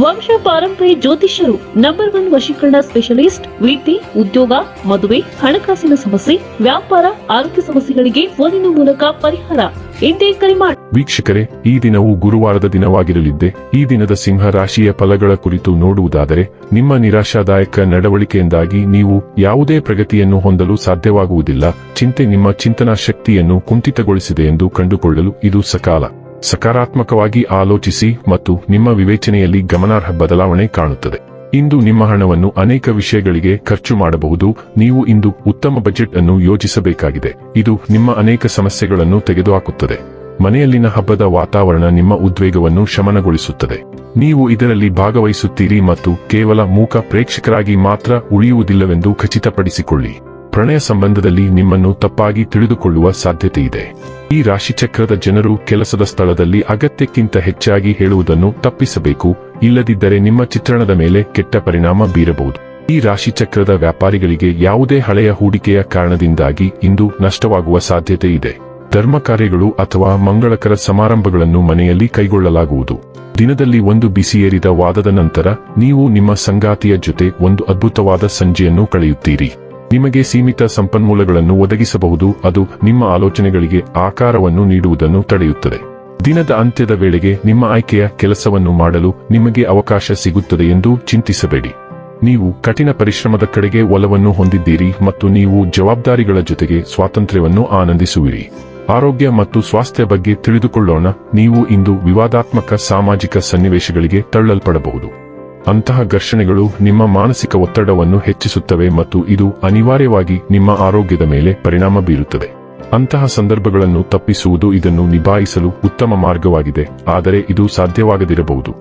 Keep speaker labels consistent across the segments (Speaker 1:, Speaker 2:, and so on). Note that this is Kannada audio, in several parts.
Speaker 1: ವಂಶ ಪಾರಂಪರ್ಯ ಜ್ಯೋತಿಷ್ಯರು ನಂಬರ್ ಒನ್ ವಶೀಕರಣ ಸ್ಪೆಷಲಿಸ್ಟ್ ವೃತ್ತಿ ಉದ್ಯೋಗ, ಮದುವೆ, ಹಣಕಾಸಿನ ಸಮಸ್ಯೆ, ವ್ಯಾಪಾರ, ಆರೋಗ್ಯ ಸಮಸ್ಯೆಗಳಿಗೆ ಫೋನಿನ ಮೂಲಕ ಪರಿಹಾರ. ಎಂದೇ ಕರೆ ಮಾಡಿ
Speaker 2: ವೀಕ್ಷಕರೇ, ಈ ದಿನವು ಗುರುವಾರದ ದಿನವಾಗಿರಲಿದ್ದೆ. ಈ ದಿನದ ಸಿಂಹ ರಾಶಿಯ ಫಲಗಳ ಕುರಿತು ನೋಡುವುದಾದರೆ, ನಿಮ್ಮ ನಿರಾಶಾದಾಯಕ ನಡವಳಿಕೆಯಿಂದಾಗಿ ನೀವು ಯಾವುದೇ ಪ್ರಗತಿಯನ್ನು ಹೊಂದಲು ಸಾಧ್ಯವಾಗುವುದಿಲ್ಲ. ಚಿಂತೆ ನಿಮ್ಮ ಚಿಂತನಾ ಶಕ್ತಿಯನ್ನು ಕುಂಠಿತಗೊಳಿಸಿದೆ ಎಂದು ಕಂಡುಕೊಳ್ಳಲು ಇದು ಸಕಾಲ. ಸಕಾರಾತ್ಮಕವಾಗಿ ಆಲೋಚಿಸಿ ಮತ್ತು ನಿಮ್ಮ ವಿವೇಚನೆಯಲ್ಲಿ ಗಮನಾರ್ಹ ಬದಲಾವಣೆ ಕಾಣುತ್ತದೆ. ಇಂದು ನಿಮ್ಮ ಹಣವನ್ನು ಅನೇಕ ವಿಷಯಗಳಿಗೆ ಖರ್ಚು ಮಾಡಬಹುದು. ನೀವು ಇಂದು ಉತ್ತಮ ಬಜೆಟ್ ಅನ್ನು ಯೋಜಿಸಬೇಕಾಗಿದೆ. ಇದು ನಿಮ್ಮ ಅನೇಕ ಸಮಸ್ಯೆಗಳನ್ನು ತೆಗೆದುಹಾಕುತ್ತದೆ. ಮನೆಯಲ್ಲಿನ ಹಬ್ಬದ ವಾತಾವರಣ ನಿಮ್ಮ ಉದ್ವೇಗವನ್ನು ಶಮನಗೊಳಿಸುತ್ತದೆ. ನೀವು ಇದರಲ್ಲಿ ಭಾಗವಹಿಸುತ್ತೀರಿ ಮತ್ತು ಕೇವಲ ಮೂಕ ಪ್ರೇಕ್ಷಕರಾಗಿ ಮಾತ್ರ ಉಳಿಯುವುದಿಲ್ಲವೆಂದು ಖಚಿತಪಡಿಸಿಕೊಳ್ಳಿ. ಪ್ರಣಯ ಸಂಬಂಧದಲ್ಲಿ ನಿಮ್ಮನ್ನು ತಪ್ಪಾಗಿ ತಿಳಿದುಕೊಳ್ಳುವ ಸಾಧ್ಯತೆ ಇದೆ ಈ ರಾಶಿಚಕ್ರದ ಜನರು ಕೆಲಸದ ಸ್ಥಳದಲ್ಲಿ ಅಗತ್ಯಕ್ಕಿಂತ ಹೆಚ್ಚಾಗಿ ಹೇಳುವುದನ್ನು ತಪ್ಪಿಸಬೇಕು, ಇಲ್ಲದಿದ್ದರೆ ನಿಮ್ಮ ಚಿತ್ರಣದ ಮೇಲೆ ಕೆಟ್ಟ ಪರಿಣಾಮ ಬೀರಬಹುದು. ಈ ರಾಶಿಚಕ್ರದ ವ್ಯಾಪಾರಿಗಳಿಗೆ ಯಾವುದೇ ಹಳೆಯ ಹೂಡಿಕೆಯ ಕಾರಣದಿಂದಾಗಿ ಇಂದು ನಷ್ಟವಾಗುವ ಸಾಧ್ಯತೆ ಇದೆ ಧರ್ಮ ಕಾರ್ಯಗಳು ಅಥವಾ ಮಂಗಳಕರ ಸಮಾರಂಭಗಳನ್ನು ಮನೆಯಲ್ಲಿ ಕೈಗೊಳ್ಳಲಾಗುವುದು. ದಿನದಲ್ಲಿ ಒಂದು ಬಿಸಿಯೇರಿದ ವಾದದ ನಂತರ ನೀವು ನಿಮ್ಮ ಸಂಗಾತಿಯ ಜೊತೆ ಒಂದು ಅದ್ಭುತವಾದ ಸಂಜೆಯನ್ನು ಕಳೆಯುತ್ತೀರಿ. ನಿಮಗೆ ಸೀಮಿತ ಸಂಪನ್ಮೂಲಗಳನ್ನು ಒದಗಿಸಬಹುದು, ಅದು ನಿಮ್ಮ ಆಲೋಚನೆಗಳಿಗೆ ಆಕಾರವನ್ನು ನೀಡುವುದನ್ನು ತಡೆಯುತ್ತದೆ. ದಿನದ ಅಂತ್ಯದ ವೇಳೆಗೆ ನಿಮ್ಮ ಆಯ್ಕೆಯ ಕೆಲಸವನ್ನು ಮಾಡಲು ನಿಮಗೆ ಅವಕಾಶ ಸಿಗುತ್ತದೆ ಎಂದು ಚಿಂತಿಸಬೇಡಿ. ನೀವು ಕಠಿಣ ಪರಿಶ್ರಮದ ಕಡೆಗೆ ಒಲವನ್ನು ಹೊಂದಿದ್ದೀರಿ ಮತ್ತು ನೀವು ಜವಾಬ್ದಾರಿಗಳ ಜೊತೆಗೆ ಸ್ವಾತಂತ್ರ್ಯವನ್ನು ಆನಂದಿಸುವಿರಿ. ಆರೋಗ್ಯ ಮತ್ತು ಸ್ವಾಸ್ಥ್ಯ ಬಗ್ಗೆ ತಿಳಿದುಕೊಳ್ಳೋಣ, ನೀವು ಇಂದು ವಿವಾದಾತ್ಮಕ ಸಾಮಾಜಿಕ ಸನ್ನಿವೇಶಗಳಿಗೆ ತಳ್ಳಲ್ಪಡಬಹುದು. ಅಂತಹ ಘರ್ಷಣೆಗಳು ನಿಮ್ಮ ಮಾನಸಿಕ ಒತ್ತಡವನ್ನು ಹೆಚ್ಚಿಸುತ್ತವೆ ಮತ್ತು ಇದು ಅನಿವಾರ್ಯವಾಗಿ ನಿಮ್ಮ ಆರೋಗ್ಯದ ಮೇಲೆ ಪರಿಣಾಮ ಬೀರುತ್ತದೆ. ಅಂತಹ ಸಂದರ್ಭಗಳನ್ನು ತಪ್ಪಿಸುವುದು ಇದನ್ನು ನಿಭಾಯಿಸಲು ಉತ್ತಮ ಮಾರ್ಗವಾಗಿದೆ, ಆದರೆ ಇದು ಸಾಧ್ಯವಾಗದಿರಬಹುದು.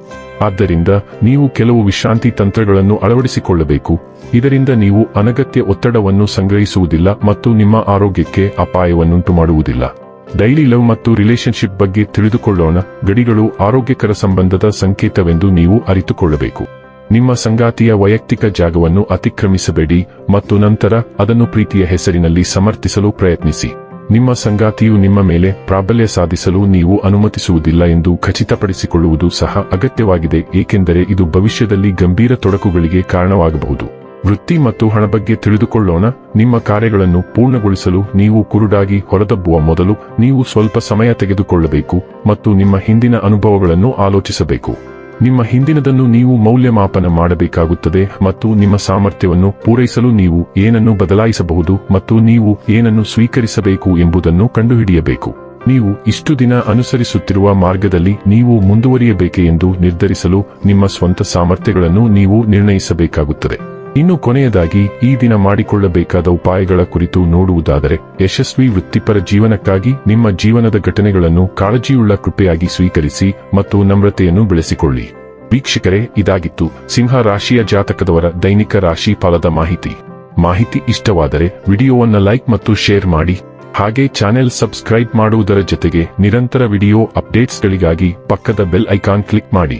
Speaker 2: ಆದ್ದರಿಂದ ನೀವು ಕೆಲವು ವಿಶ್ರಾಂತಿ ತಂತ್ರಗಳನ್ನು ಅಳವಡಿಸಿಕೊಳ್ಳಬೇಕು, ಇದರಿಂದ ನೀವು ಅನಗತ್ಯ ಒತ್ತಡವನ್ನು ಸಂಗ್ರಹಿಸುವುದಿಲ್ಲ ಮತ್ತು ನಿಮ್ಮ ಆರೋಗ್ಯಕ್ಕೆ ಅಪಾಯವನ್ನುಂಟು ಮಾಡುವುದಿಲ್ಲ ಡೈಲಿ ಲವ್ ಮತ್ತು ರಿಲೇಶನ್ಶಿಪ್ ಬಗ್ಗೆ ತಿಳಿದುಕೊಳ್ಳೋಣ, ಗಡಿಗಳು ಆರೋಗ್ಯಕರ ಸಂಬಂಧದ ಸಂಕೇತವೆಂದು ನೀವು ಅರಿತುಕೊಳ್ಳಬೇಕು. ನಿಮ್ಮ ಸಂಗಾತಿಯ ವೈಯಕ್ತಿಕ ಜಾಗವನ್ನು ಅತಿಕ್ರಮಿಸಬೇಡಿ ಮತ್ತು ನಂತರ ಅದನ್ನು ಪ್ರೀತಿಯ ಹೆಸರಿನಲ್ಲಿ ಸಮರ್ಥಿಸಲು ಪ್ರಯತ್ನಿಸಿ. ನಿಮ್ಮ ಸಂಗಾತಿಯು ನಿಮ್ಮ ಮೇಲೆ ಪ್ರಾಬಲ್ಯ ಸಾಧಿಸಲು ನೀವು ಅನುಮತಿಸುವುದಿಲ್ಲ ಎಂದು ಖಚಿತಪಡಿಸಿಕೊಳ್ಳುವುದು ಸಹ ಅಗತ್ಯವಾಗಿದೆ, ಏಕೆಂದರೆ ಇದು ಭವಿಷ್ಯದಲ್ಲಿ ಗಂಭೀರ ತೊಡಕುಗಳಿಗೆ ಕಾರಣವಾಗಬಹುದು. ವೃತ್ತಿ ಮತ್ತು ಹಣ ಬಗ್ಗೆ ತಿಳಿದುಕೊಳ್ಳೋಣ, ನಿಮ್ಮ ಕಾರ್ಯಗಳನ್ನು ಪೂರ್ಣಗೊಳಿಸಲು ನೀವು ಕುರುಡಾಗಿ ಹೊರದಬ್ಬುವ ಮೊದಲು ನೀವು ಸ್ವಲ್ಪ ಸಮಯ ತೆಗೆದುಕೊಳ್ಳಬೇಕು ಮತ್ತು ನಿಮ್ಮ ಹಿಂದಿನ ಅನುಭವಗಳನ್ನು ಆಲೋಚಿಸಬೇಕು. ನಿಮ್ಮ ಹಿಂದಿನದನ್ನು ನೀವು ಮೌಲ್ಯಮಾಪನ ಮಾಡಬೇಕಾಗುತ್ತದೆ ಮತ್ತು ನಿಮ್ಮ ಸಾಮರ್ಥ್ಯವನ್ನು ಪೂರೈಸಲು ನೀವು ಏನನ್ನು ಬದಲಾಯಿಸಬಹುದು ಮತ್ತು ನೀವು ಏನನ್ನು ಸ್ವೀಕರಿಸಬೇಕು ಎಂಬುದನ್ನು ಕಂಡುಹಿಡಿಯಬೇಕು. ನೀವು ಇಷ್ಟು ದಿನ ಅನುಸರಿಸುತ್ತಿರುವ ಮಾರ್ಗದಲ್ಲಿ ನೀವು ಮುಂದುವರಿಯಬೇಕೆ ಎಂದು ನಿರ್ಧರಿಸಲು ನಿಮ್ಮ ಸ್ವಂತ ಸಾಮರ್ಥ್ಯಗಳನ್ನು ನೀವು ನಿರ್ಣಯಿಸಬೇಕಾಗುತ್ತದೆ. ಇನ್ನು ಕೊನೆಯದಾಗಿ, ಈ ದಿನ ಮಾಡಿಕೊಳ್ಳಬೇಕಾದ ಉಪಾಯಗಳ ಕುರಿತು ನೋಡುವುದಾದರೆ, ಯಶಸ್ವಿ ವೃತ್ತಿಪರ ಜೀವನಕ್ಕಾಗಿ ನಿಮ್ಮ ಜೀವನದ ಘಟನೆಗಳನ್ನು ಕಾಳಜಿಯುಳ್ಳ ಕೃಪೆಯಾಗಿ ಸ್ವೀಕರಿಸಿ ಮತ್ತು ನಮ್ರತೆಯನ್ನು ಬೆಳೆಸಿಕೊಳ್ಳಿ. ವೀಕ್ಷಕರೇ, ಇದಾಗಿತ್ತು ಸಿಂಹ ರಾಶಿಯ ಜಾತಕದವರ ದೈನಿಕ ರಾಶಿ ಫಲದ ಮಾಹಿತಿ. ಮಾಹಿತಿ ಇಷ್ಟವಾದರೆ ವಿಡಿಯೋವನ್ನ ಲೈಕ್ ಮತ್ತು ಶೇರ್ ಮಾಡಿ. ಹಾಗೆ ಚಾನೆಲ್ ಸಬ್ಸ್ಕ್ರೈಬ್ ಮಾಡುವುದರ ಜೊತೆಗೆ ನಿರಂತರ ವಿಡಿಯೋ ಅಪ್ಡೇಟ್ಸ್ಗಳಿಗಾಗಿ ಪಕ್ಕದ ಬೆಲ್ ಐಕಾನ್ ಕ್ಲಿಕ್ ಮಾಡಿ.